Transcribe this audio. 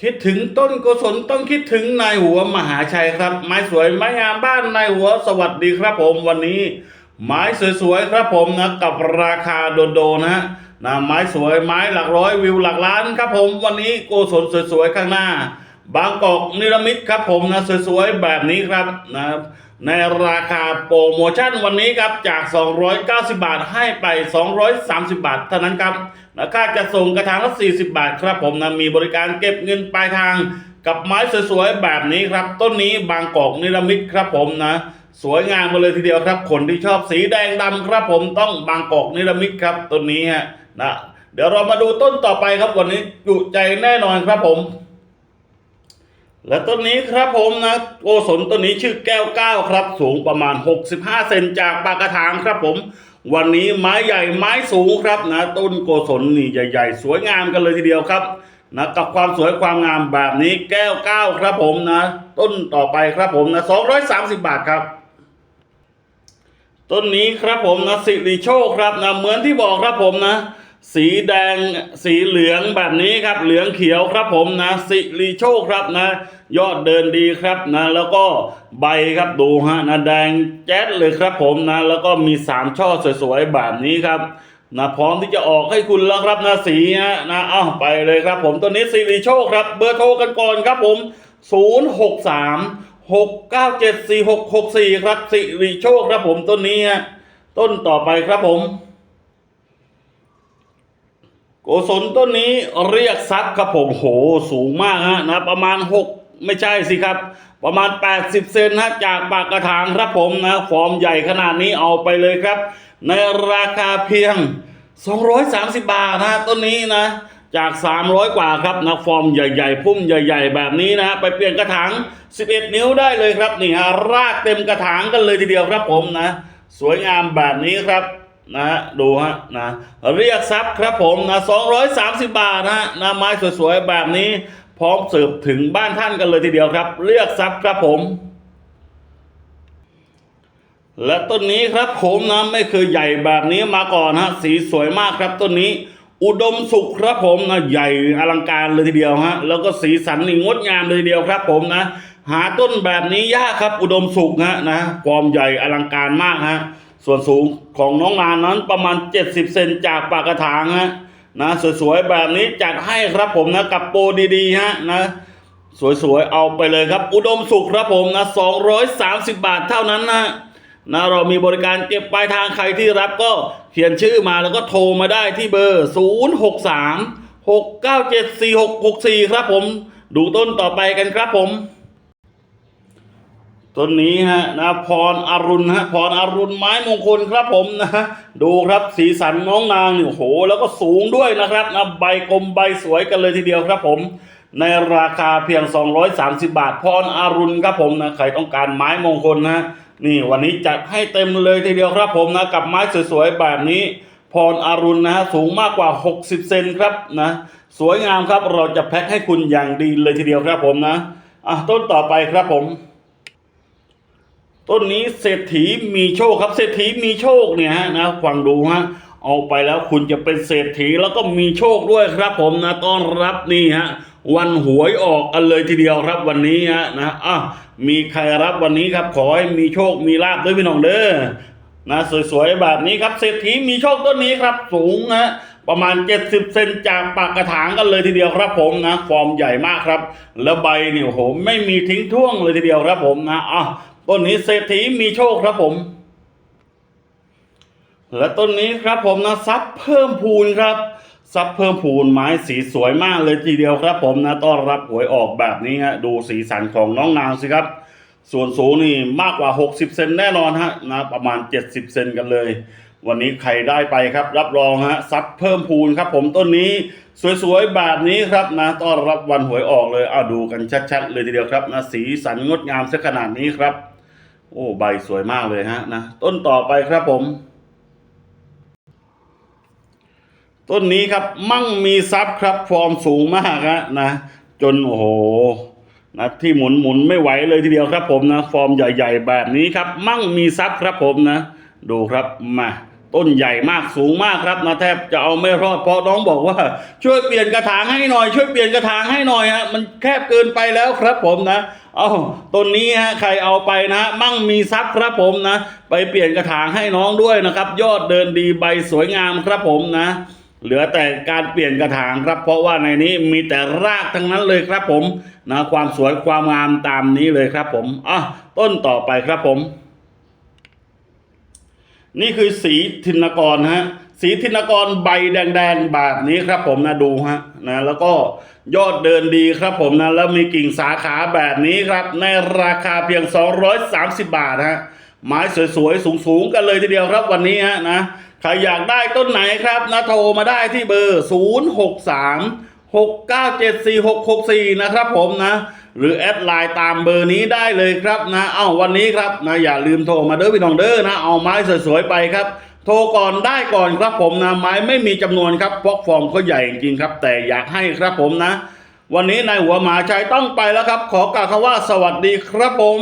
คิดถึงต้นกุศลต้องคิดถึงนายหัวมหาชัยครับ ไม้สวยไม้งามบ้านนายหัวสวัสดีครับผมวันนี้ ไม้สวยๆครับผมนะกับราคาโดดๆนะฮะนะไม้สวยไม้หลักร้อยวิวหลักล้านครับผมวันนี้โกศลสวยๆข้างหน้า บางกอกนิรมิตครับผมนะสวยๆแบบนี้ครับนะ ในราคาโปรโมชั่นวันนี้ครับจาก 290 บาทให้ไป 230 บาทเท่านั้นครับนะค่าจะส่งกระถางละ 40 บาทครับผมนะมีบริการเก็บเงินปลายทางกับไม้สวยๆแบบนี้ครับ ต้นนี้บางกอกนิรมิตครับผมนะ สวยงามมาเลยทีเดียวครับ คนที่ชอบสีแดงดำครับผมต้องบางกอกนิรมิตครับต้นนี้ฮะนะเดี๋ยวเรามาดูต้นต่อไปครับวันนี้จุใจแน่นอนครับผม และต้นนี้ครับผมนะโกศลต้นนี้ชื่อแก้วก้าวครับ สูงประมาณ 65 เซนจากปากกระถางครับผม วันนี้ไม้ใหญ่ไม้สูงครับนะ ต้นโกศลนี่ใหญ่ ๆ สวยงามกันเลยทีเดียวครับนะกับความสวยความงามแบบนี้แก้วก้าวครับผมนะ ต้นต่อไปครับผมนะ 230 บาทครับ ต้นนี้ครับผมนะสิริโชคครับนะเหมือนที่บอกครับผมนะ สีแดงสีเหลืองแบบนี้ครับเหลืองเขียวครับผมนะสิริโชคครับนะ ยอดเดินดีครับนะ แล้วก็ใบครับดูฮะนะแดงแจ๊ดเลยครับผมนะ แล้วก็มีสามช่อสวยๆแบบนี้ครับนะพร้อมที่จะออกให้คุณแล้วครับนะสีฮะนะเอ้าไปเลยครับผมต้นนี้สิริโชคครับเบอร์โทรกันก่อนครับผม 063 697 4664 ครับสิริโชคครับผมต้นนี้ฮะต้นต่อไปครับผม โกศลต้นนี้เรียกทรัพย์ครับผมโหสูงมากฮะนะประมาณ 6 ไม่ใช่สิครับ ประมาณ 80 เซนฮะจากปากกระถางครับผมนะฟอร์มใหญ่ขนาดนี้เอาไปเลยครับ ในราคาเพียง 230 บาทนะต้นนี้นะจาก 300 กว่าครับนะฟอร์มใหญ่ๆ พุ่มใหญ่ ๆ แบบนี้นะไปเปลี่ยนกระถาง 11 นิ้วได้เลยครับนี่ฮะรากเต็มกระถางกันเลยทีเดียวครับผมนะ สวยงามแบบนี้ครับ นะฮะดูฮะนะเรียกทรัพย์ครับผมนะ230บาทนะฮะนะไม้สวยๆแบบนี้ พร้อมเสิร์ฟถึงบ้านท่านกันเลยทีเดียวครับ เรียกทรัพย์ครับผม และต้นนี้ครับผมนะไม่เคยใหญ่แบบนี้มาก่อนฮะสีสวยมากครับต้นนี้ อุดมสุขครับผมนะใหญ่อลังการเลยทีเดียวฮะแล้วก็สีสันนี่งดงามเลยทีเดียวครับ ผมนะ หาต้นแบบนี้ยากครับ อุดมสุขฮะนะความใหญ่อลังการมากฮะ ส่วนสูงของน้องนานนั้นประมาณ 70 เซนจากปากกระถางฮะนะสวยๆแบบนี้จัดให้ครับผมนะกับโปรดีๆฮะนะสวยๆ เอาไปเลยครับ อุดมสุขครับผมนะ230 บาทเท่านั้นนะนะเรามีบริการเก็บปลายทางใครที่รับก็เขียนชื่อมาแล้วก็โทรมาได้ที่เบอร์ 063 697 4664 ครับผม ดูต้นต่อไปกันครับผม ต้นนี้ฮะนะพรอรุณฮะพรอรุณไม้มงคลครับผมนะฮะดูครับสีสันน้องนางนี่โอ้โห แล้วก็สูงด้วยนะครับนะใบกลมใบสวยกันเลยทีเดียวครับผม ในราคาเพียง 230 บาท พรอรุณครับผมนะใครต้องการไม้มงคลนะนี่วันนี้จัดให้เต็มเลยทีเดียวครับผมนะกับไม้สวยๆแบบนี้พรอรุณนะฮะสูงมากกว่า 60 เซนครับนะสวยงามครับเราจะแพ็คให้คุณอย่างดีเลยทีเดียวครับผมนะอะต้นต่อไปครับผม ต้นนี้เศรษฐีมีโชคครับ เศรษฐีมีโชคเนี่ยฮะนะฟังดูฮะเอาไปแล้วคุณจะเป็นเศรษฐีแล้วก็มีโชคด้วยครับ ผมนะต้อนรับนี่ฮะวันหวยออกกันเลยทีเดียวครับวันนี้ฮะนะอะมีใครรับวันนี้ครับ ขอให้มีโชคมีลาบด้วยพี่น้องเด้อนะสวยๆแบบนี้ครับเศรษฐีมีโชคต้นนี้ครับสูงฮะประมาณ 70 เซนจากปากกระถางกันเลยทีเดียวครับผมนะ ฟอร์มใหญ่มากครับ แล้วใบนี่โอ้โหไม่มีทิ้งท่วงเลยทีเดียวครับผมนะอะ ต้นนี้เศรษฐีมีโชคครับผม และต้นนี้ครับผมนะซับเพิ่มพูนครับซับเพิ่มพูนไม้สีสวยมากเลยทีเดียวครับผมนะต้อนรับหวยออกแบบนี้ฮะดูสีสันของน้องนางสิครับ ส่วนสูงนี่มากกว่า 60 เซนแน่นอนฮะนะประมาณ 70 เซนกันเลย วันนี้ใครได้ไปครับ รับรองฮะซับเพิ่มพูนครับผมต้นนี้สวยๆแบบนี้ครับนะต้อนรับวันหวยออกเลยเอาดูกันชัดๆเลยทีเดียวครับนะสีสันงดงามซะขนาดนี้ครับ โอ้ใบสวยมากเลยฮะนะต้นต่อไปครับผม ต้นนี้ครับมั่งมีทรัพย์ครับฟอร์มสูงมากฮะนะ จนโอ้โหนะที่หมุนหมุนไม่ไหวเลยทีเดียวครับผมนะ ฟอร์มใหญ่ ๆ แบบนี้ครับ มั่งมีทรัพย์ครับผมนะ ดูครับมา ต้นใหญ่มากสูงมากครับนะแทบจะเอาไม่รอดเพราะน้องบอกว่า ช่วยเปลี่ยนกระถางให้หน่อย ช่วยเปลี่ยนกระถางให้หน่อยฮะมันแคบเกินไปแล้วครับผมนะเอาต้นนี้ฮะใครเอาไปนะ มั่งมีทรัพย์ครับผมนะ ไปเปลี่ยนกระถางให้น้องด้วยนะครับ ยอดเดินดีใบสวยงามครับผมนะเหลือแต่การเปลี่ยนกระถางครับ เพราะว่าในนี้มีแต่รากทั้งนั้นเลยครับผมนะความสวยความงามตามนี้เลยครับผมอะต้นต่อไปครับผม นี่คือสีธินกรฮะสีธินกรใบแดงๆแบบนี้ครับผมนะดูฮะนะแล้วก็ยอดเดินดีครับผมนะแล้วมีกิ่งสาขาแบบนี้ครับ ในราคาเพียง 230 บาทฮะไม้สวยๆ สูงๆ กันเลยทีเดียวครับวันนี้ฮะนะใครอยากได้ต้นไหนครับนะโทรมาได้ที่เบอร์ 063 6974664 นะครับผมนะ หรือแอดไลน์ตามเบอร์นี้ได้เลยครับนะ เอ้าวันนี้ครับนะอย่าลืมโทรมาเด้อพี่น้องเด้อนะ เอาไม้สวยๆไปครับ โทรก่อนได้ก่อนครับผมนะไม้ไม่มีจำนวนครับเพราะฟอร์มก็ใหญ่จริงครับ แต่อยากให้ครับผมนะ วันนี้นายหัวหมาชัยต้องไปแล้วครับ ขอกล่าวคำว่าสวัสดีครับผม